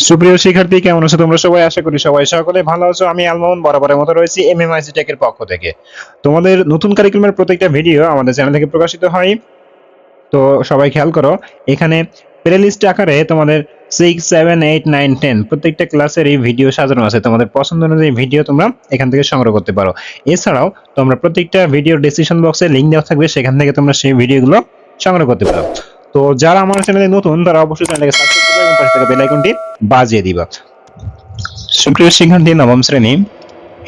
সুপ্রিয় শিক্ষার্থী, কেমন আছো তোমরা সবাই? আশা করি সবাই সকলে ভালো আছো। আমি আলমোহন বরাবরের মতো রয়েছি এমএমআইসি টেকের পক্ষ থেকে। তোমাদের নতুন কারিকুলামের প্রত্যেকটা ভিডিও আমাদের চ্যানেল থেকে প্রকাশিত হয়। তো সবাই খেয়াল করো, এখানে প্লেলিস্ট আকারে তোমাদের six seven eight nine ten প্রত্যেকটা ক্লাসের এই ভিডিও সাজানো আছে। তোমাদের পছন্দ অনুযায়ী ভিডিও তোমরা এখান থেকে সংগ্রহ করতে পারো। এছাড়াও তোমরা প্রত্যেকটা ভিডিও ডিসক্রিপশন বক্সে লিঙ্ক দেওয়া থাকবে, সেখান থেকে তোমরা সেই ভিডিওগুলো সংগ্রহ করতে পারো। তো যারা আমার চ্যানেলে নতুন, তারা অবশ্যই চ্যানেলকে সাবস্ক্রাইব এবং পাশে থাকা বেল আইকনটি বাজিয়ে দিবা সুপ্রিয় শিক্ষার্থী, নবম শ্রেণি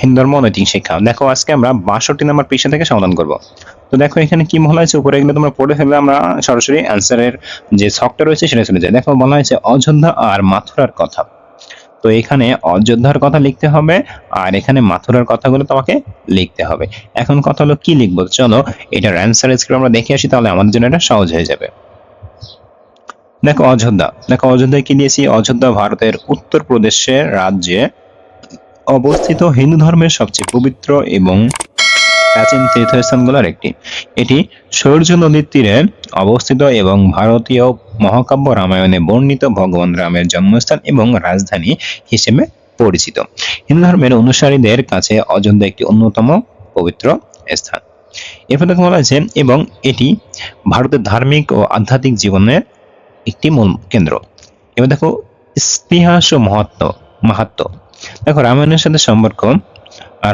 হিন্দু ধর্ম অনৈতিক শিক্ষা। দেখো, আজকে আমরা বাষট্টি থেকে সমাধান করব। তো দেখো, এখানে কি বলা হয়েছে? উপরে এগুলো তোমরা পড়ে আমরা সরাসরি অ্যান্সারের যে ছকটা রয়েছে সেটা চলে যায় দেখো, বলা হয়েছে অযোধ্যা আর মাথুরার কথা। তো এখানে অযোধ্যার কথা লিখতে হবে, আর এখানে মাথুরার কথাগুলো তোমাকে লিখতে হবে। এখন কথা হলো কি লিখব? চলো, এটার অ্যান্সার স্ক্রিপ্ট আমরা দেখে আসি, তাহলে আমাদের জন্য এটা সহজ হয়ে যাবে। দেখো অযোধ্যা। দেখো অযোধ্যায় কি দিয়েছি অযোধ্যা ভারতের উত্তর প্রদেশের রাজ্যে অবস্থিত হিন্দু ধর্মের সবচেয়ে পবিত্র এবং প্রাচীন তীর্থস্থানগুলোর একটি। এটি সৌর্য নদীর তীরে অবস্থিত এবং ভারতীয় মহাকাব্য রামায়ণে বর্ণিত ভগবান রামের জন্মস্থান এবং রাজধানী হিসেবে পরিচিত। হিন্দু ধর্মের অনুসারীদের কাছে অযোধ্যা একটি অন্যতম পবিত্র স্থান। এরপর দেখো বলা হয়েছে, এবং এটি ভারতের ধার্মিক ও আধ্যাত্মিক জীবনের একটি মূল কেন্দ্র। এবার দেখো ইতিহাস ও মহাত্ম, মাহাত্ম। দেখো, রামায়ণের সাথে সম্পর্ক।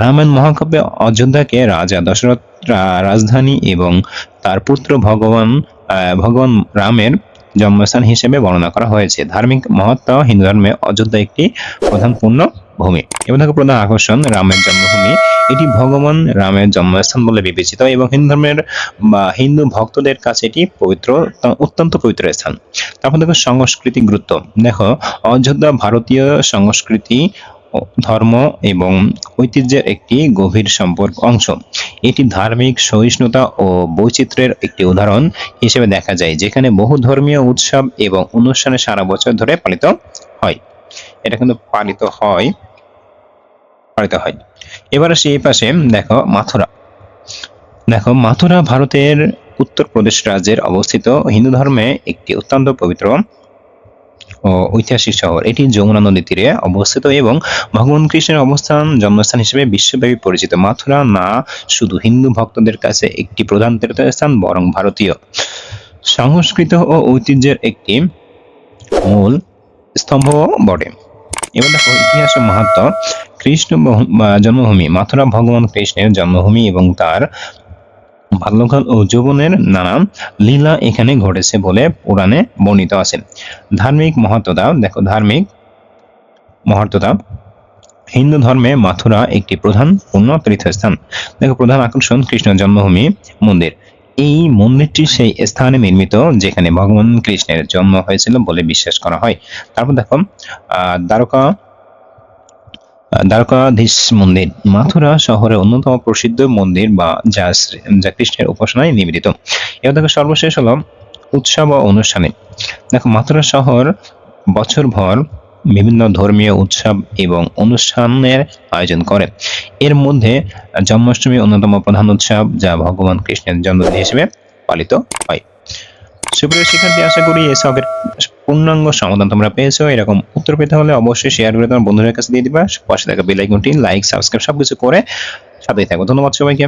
রামায়ণ মহাকাব্যে অযোধ্যাকে রাজা, দশরথ রাজধানী এবং তার পুত্র ভগবান ভগবান রামের জন্মস্থান হিসেবে বর্ণনা করা হয়েছে। ধার্মিক মহত্ব হিন্দু ধর্মে অযোধ্যা একটি প্রধান পূর্ণ ভূমি। এবং দেখো প্রধান আকর্ষণ, রামের জন্মভূমি। এটি ভগবান রামের জন্মস্থান বলে বিবেচিত এবং হিন্দু ধর্মের বা হিন্দু ভক্তদের কাছে এটি পবিত্র অত্যন্ত পবিত্র স্থান। তারপর দেখো সাংস্কৃতিক গুরুত্ব। দেখো, অযোধ্যা ভারতীয় সংস্কৃতি ধর্ম এবং ঐতিহ্যের একটি গভীর সম্পর্ক অংশ। এটি ধার্মিক সহিষ্ণুতা ও বৈচিত্র্যের একটি উদাহরণ হিসেবে দেখা যায়, যেখানে বহু ধর্মীয় উৎসব এবং অনুষ্ঠানে সারা বছর ধরে পালিত হয়। এটা কিন্তু পালিত হয় পালিত হয়। এবার আসি এই পাশে, দেখো মাথুরা। দেখো, মাথুরা ভারতের উত্তরপ্রদেশ রাজ্যের অবস্থিত হিন্দু ধর্মে একটি অত্যন্ত পবিত্র ও ঐতিহাসিক শহর। এটি যমুনা নদীর তীরে অবস্থিত এবং ভগবান কৃষ্ণের অবস্থান, জন্মস্থান হিসেবে বিশ্বব্যাপী পরিচিত। মাথুরা না শুধু হিন্দু ভক্তদের কাছে একটি প্রধান তীর্থস্থান, বরং ভারতীয়। সংস্কৃত ও ঐতিহ্যের একটি মূল স্তম্ভ বটে। এবার দেখো, ইতিহাস মাহাত্ম, কৃষ্ণ জন্মভূমি, মাথুরা ভগবান কৃষ্ণের জন্মভূমি এবং তার বাল্যকাল ও যৌবনের নানা লীলা এখানে ঘটেছে বলে পুরাণে বর্ণিত আছে। ধার্মিক মহত্বতা দেখো, ধার্মিক মহত্বতা হিন্দু ধর্মে মাথুরা একটি প্রধান পূর্ণ তীর্থস্থান। দেখো, প্রধান আকর্ষণ কৃষ্ণ জন্মভূমি, মন্দির। এই মন্দিরটি সেই স্থানে নির্মিত যেখানে ভগবান কৃষ্ণের জন্ম হয়েছিল বলে বিশ্বাস করা হয়। তারপর দেখো দ্বারকা দ্বারকাধীশ মন্দির। মাথুরা শহরের অন্যতম প্রসিদ্ধ মন্দির বা যা যা কৃষ্ণের উপাসনায় নিবেদিত। এবার দেখো সর্বশেষ হলো উৎসব ও অনুষ্ঠানে। দেখো, মাথুরা শহর বছরভর বিভিন্ন ধর্মীয় উৎসব এবং অনুষ্ঠানের আয়োজন করে। এর মধ্যে জন্মাষ্টমী অন্যতম প্রধান উৎসব যা ভগবান কৃষ্ণের জন্মদিন হিসেবে পালিত হয়। সুপ্রিয় শিক্ষার্থী, আশা করি এই সবের পূর্ণাঙ্গ সমাধান তোমরা পেয়েছ। এরকম উত্তর পেতে হলে অবশ্যই শেয়ার করে তোমার বন্ধুদের কাছে দিয়ে দিবা। পাশে থাকা বেল আইকনটি লাইক সাবস্ক্রাইব সবকিছু করে সাথেই থাকব ধন্যবাদ সবাইকে।